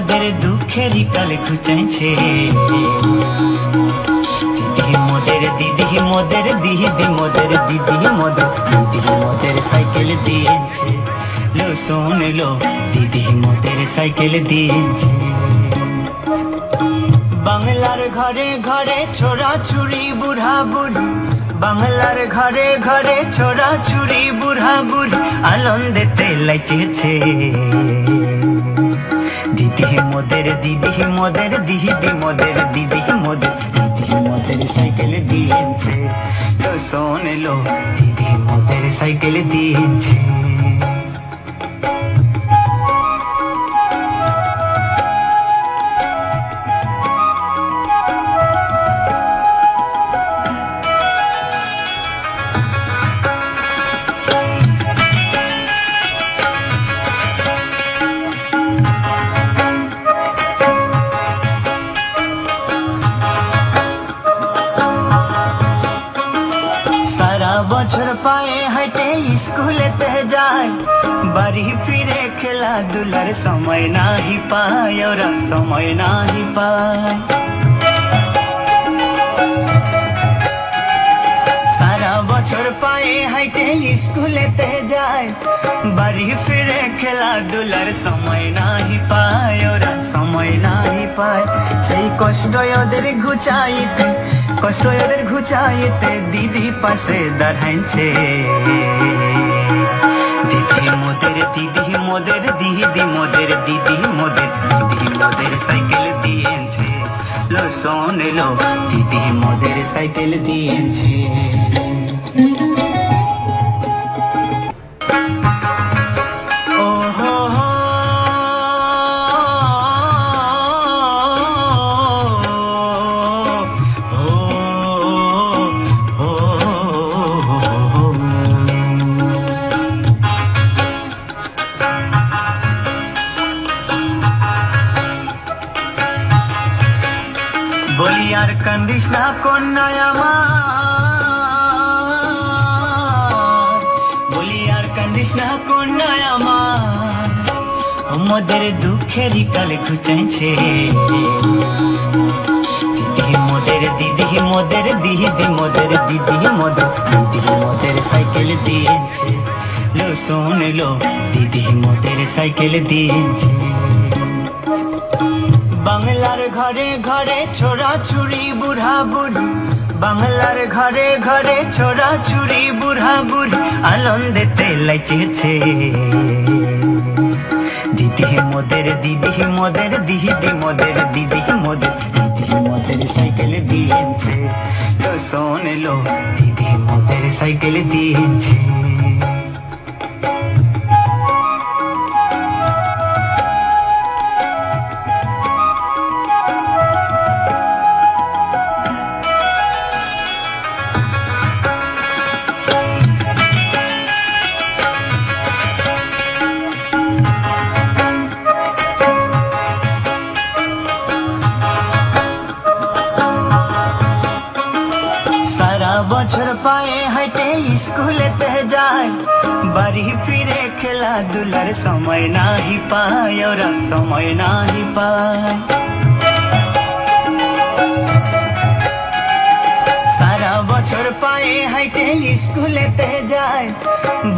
মোদের দুঃখের কালে খুচাইছে দিদি মোদের দিদি মোদের দিদি মোদের দিদি মোদের দিদি মোদের সাইকেল দিয়েছে। লো, শোন লো, দিদি মোদের সাইকেল দিয়েছে। বাংলার ঘরে ঘরে ছোড়া ছুরি, বুড়া বুড়ি। বাংলার ঘরে ঘরে ছোড়া ছুরি, বুড়া বুড়ি। আনন্দেতে লাইচেছে। দিদি মোদের দিদি মোদের দিদি মোদের দিদি মোদের দিদি মোদের সাইকেল দিয়েছে। লো শোন লো দিদি মোদের সাইকেল দিয়েছে। বাড়ি ফিরে খেলাধুলার সময় নাহি পায় ওরা সময় নাহি পায় সারা বছর পায়ে হাঁটে স্কুলেতে যায় বাড়ি ফিরে খেলাধুলার সময় নাহি পায় ওরা সময় নাহি পায় সেই কষ্ট ওদের ঘুচাইতে কষ্ট ওদের ঘুচাইতে দিদি পাশে দাঁড়াইছে দিদি মোদের দিদি মোদের দিদি মোদের দিদি মোদের সাইকেল দিয়েছে। লো, শোন লো, দিদি মোদের সাইকেল দিয়েছে। আর কান্দিস না কন্যায় আমার। বলি আর কান্দিস না কন্যায় আমার। মোদের দুঃখের কালে খুচাইছে দিদি মোদের দিদি মোদের দিদি মোদের দিদি মোদের দিদি মোদের সাইকেল দিয়েছে। লো, শোন লো, দিদি মোদের সাইকেল দিয়েছে। বাংলার ঘরে ঘরে ছোড়া ছুরি, বুড়া বুড়ি। বাংলার ঘরে ঘরে ছোড়া ছুরি, বুড়া বুড়ি। আনন্দেতে লাইচেছে দিদি মোদের দিদি মোদের দিদি মোদের দিদি মোদের দিদি মোদের সাইকেল দিয়েছে। লো শোন লো, দিদি মোদের সাইকেল দিয়েছে। বাড়ি ফিরে খেলাধুলার সময় নাহি পায়, ওরা সময় নাহি পায়। সারা বছর পায়ে হাঁটে স্কুলেতে যায়,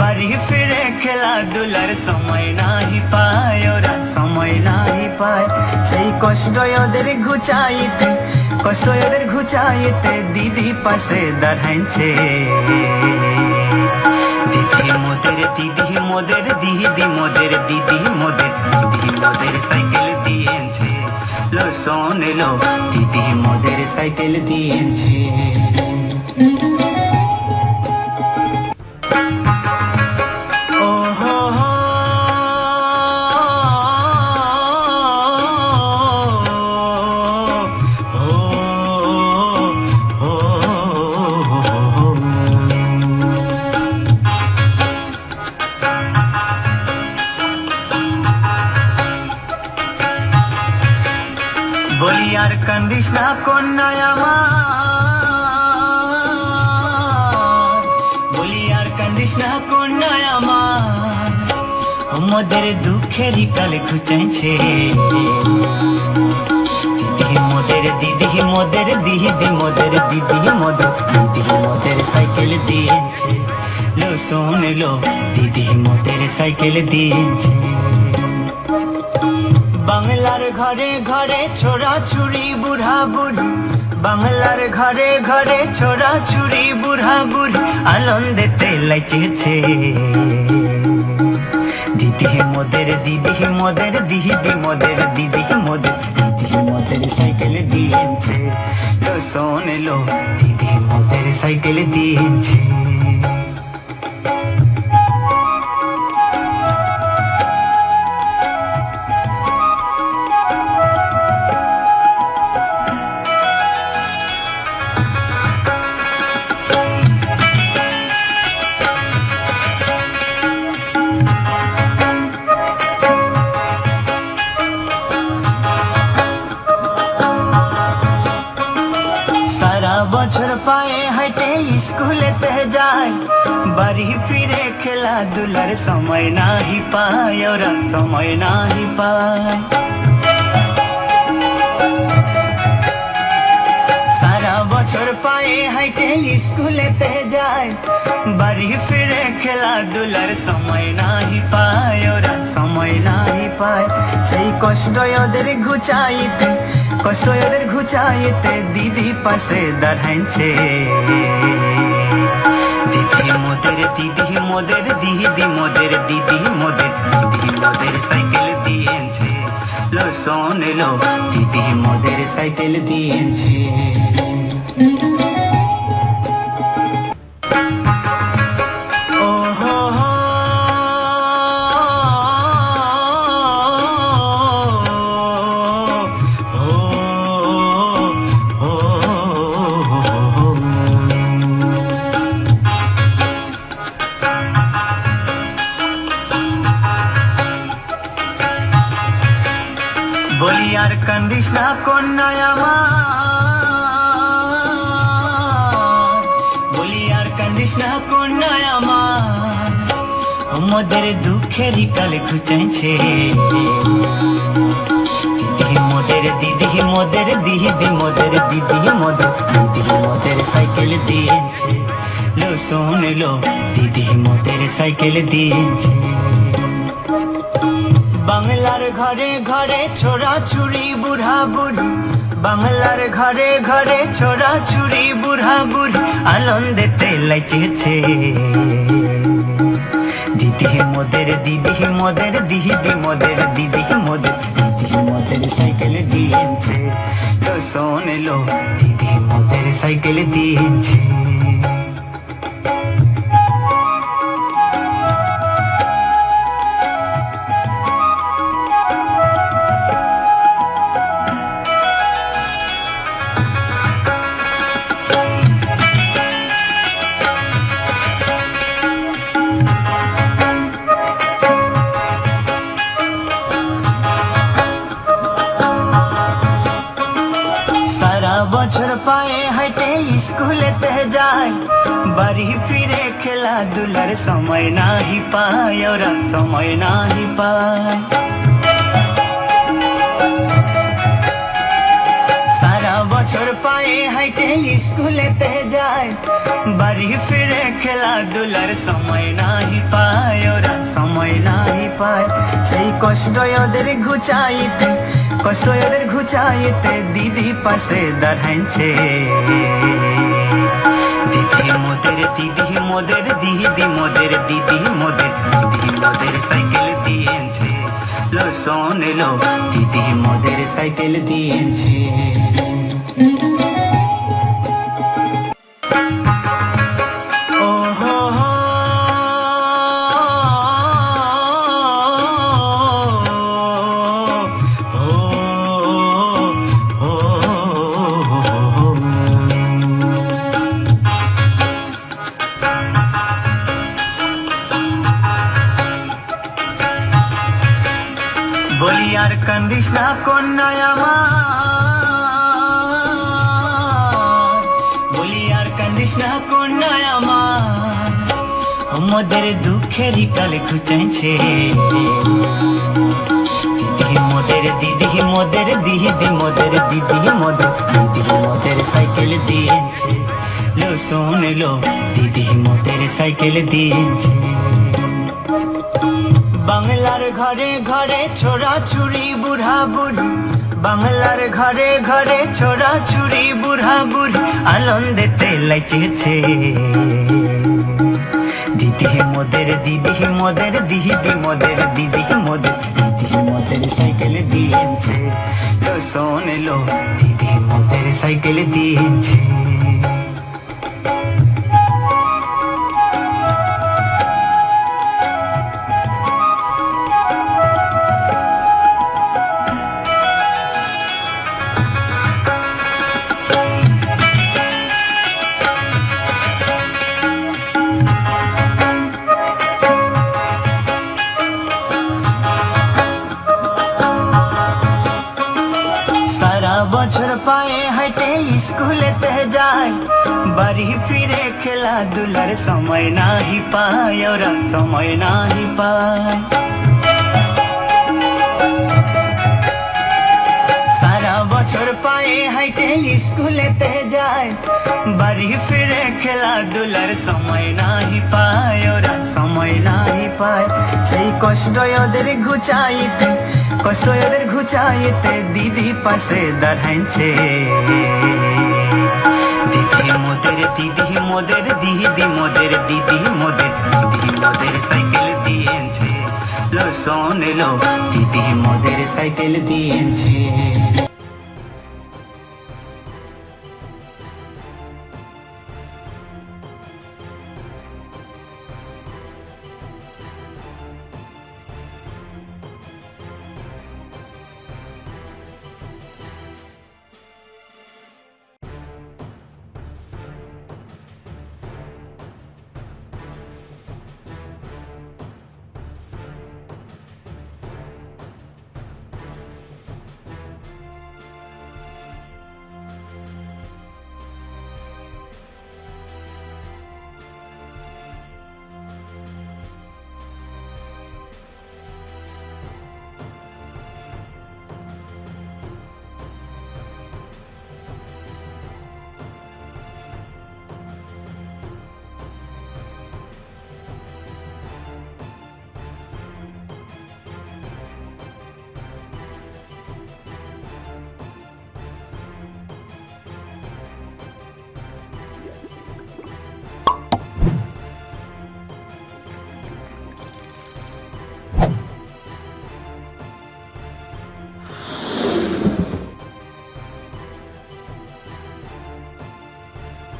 বাড়ি ফিরে খেলাধুলার সময় নাহি পায়, ওরা সময় নাহি পায়। সেই কষ্ট ওদের ঘুচাইতে, কষ্ট ওদের ঘুচাইতে দিদি পাশে দাঁড়াইছে। মোদের দিদি মোদের দিদি মোদের দিদি মোদের দিদি, মোদের সাইকেল দিয়েছে। লো, শোন লো, দিদি মোদের সাইকেল দিয়েছে। না কন্যায় আমার। বলি আর কান্দিস না কন্যায় আমার। মোদের দুঃখের কালে খুঁচাইছে দিদি দিদি মোদের, দিদি দিদি মোদের দিদি মোদের সাইকেল দিয়েছে। লো, শোন লো, দিদি মোদের সাইকেল দিয়েছে। বাংলার ঘরে ঘরে ছোড়া ছুরি, বুড়া বুড়ি। বাংলার ঘরে ঘরে ছোড়া ছুরি, বুড়া বুড়ি। আনন্দেতে লাইচেছে দিদি মোদের দিদি মোদের দিদি মোদের দিদি মোদের দিদি মোদের সাইকেল দিয়েছে। লো শোন লো, দিদি মোদের সাইকেল দিয়েছে। স্কুলেতে যায় বাড়ি ফিরে খেলাধুলার সময় নাহি পায় ওরা সময় নাহি পায় সারা বছর পায়ে হাঁটে স্কুলেতে যায় বাড়ি ফিরে খেলাধুলার সময় নাহি পায় ওরা সময় নাহি পায় সেই কষ্ট ওদের ঘুচাইতে, কষ্ট ওদের ঘুচাইতে দিদি পাশে দাঁড়াইছে। দিদি, মোদের দিদি মোদের দিদি মোদের দিদি, মোদের সাইকেল দিয়েছে। লো শোন লো, দিদি মোদের সাইকেল দিয়েছে। না কন্যায় আমার বলি আর কান্দিস না কন্যায় আমার মোদের দুঃখের কালে খুঁচাইছে দিদি মোদের দিদি মোদের দিদি মোদের দিদি মোদের দিদি মোদের সাইকেল দিয়েছে লো শোন লো দিদি মোদের সাইকেল দিয়েছে বাংলার ঘরে ঘরে ছোড়া ছুরি, বুড়া বুড়ি। বাংলার ঘরে ঘরে ছোড়া ছুরি, বুড়া বুড়ি। আনন্দেতে লাইচেছে দিদি মোদের দিদি মোদের দিদি মোদের দিদি মোদের দিদি মোদের সাইকেল দিয়েছে। লো শোন লো, দিদি মোদের সাইকেল দিয়েছে। বাড়ি ফিরে খেলাধুলার সময় নাহি পায় ওরা সময় নাহি পায় সারা বছর পায়ে হাঁটে স্কুলেতে যায় বাড়ি ফিরে খেলাধুলার সময় নাহি পায় ওরা সময় নাহি পায় সেই কষ্ট ওদের ঘুচাইতে কষ্ট ওদের ঘুচাইতে দিদি পাশে দাঁড়াইছে দিদি, মোদের দিদি মোদের দিদি মোদের দিদি, মোদের সাইকেল দিয়েছে। লো, শোন লো, দিদি মোদের সাইকেল দিয়েছে। কান্দিস না কন্যায় আমার। বলি আর কান্দিস না কন্যায় আমার। মোদের দুঃখের কালে খুঁচাইছে দিদি মোদের দিদি মোদের দিদি মোদের দিদি মোদের দিদি মোদের সাইকেল দিয়েছে। লো শোন লো, দিদি মোদের সাইকেল দিয়েছে। বাংলার ঘরে ঘরে ছোড়া ছুরি, বুড়া বুড়ি। বাংলার ঘরে ঘরে ছোড়া ছুরি, বুড়া বুড়ি। আনন্দেতে লাইচেছে দিদি মোদের দিদি মোদের দিদি মোদের দিদি মোদের দিদি মোদের সাইকেল দিয়েছে। লো শোন লো, দিদি মোদের সাইকেল দিয়েছে। পায়ে হাঁটে স্কুলেতে যায়। বাড়ি ফিরে খেলাধুলার সময় নাহি পায়, ওরা সময় নাহি পায়। সারা বছর পায়ে হাঁটে স্কুলেতে যায়। বাড়ি ফিরে খেলাধুলার সময় নাহি পায়। সেই কষ্ট ওদের ঘুচাইতে, কষ্ট ওদের ঘুচাইতে দিদি পাশে দাঁড়াইছে। দিদি মোদের দিদি মোদের দিদি মোদের দিদি মোদের দিদি মোদের সাইকেল দিয়েছে। লো শোন লো, দিদি মোদের সাইকেল দিয়েছে।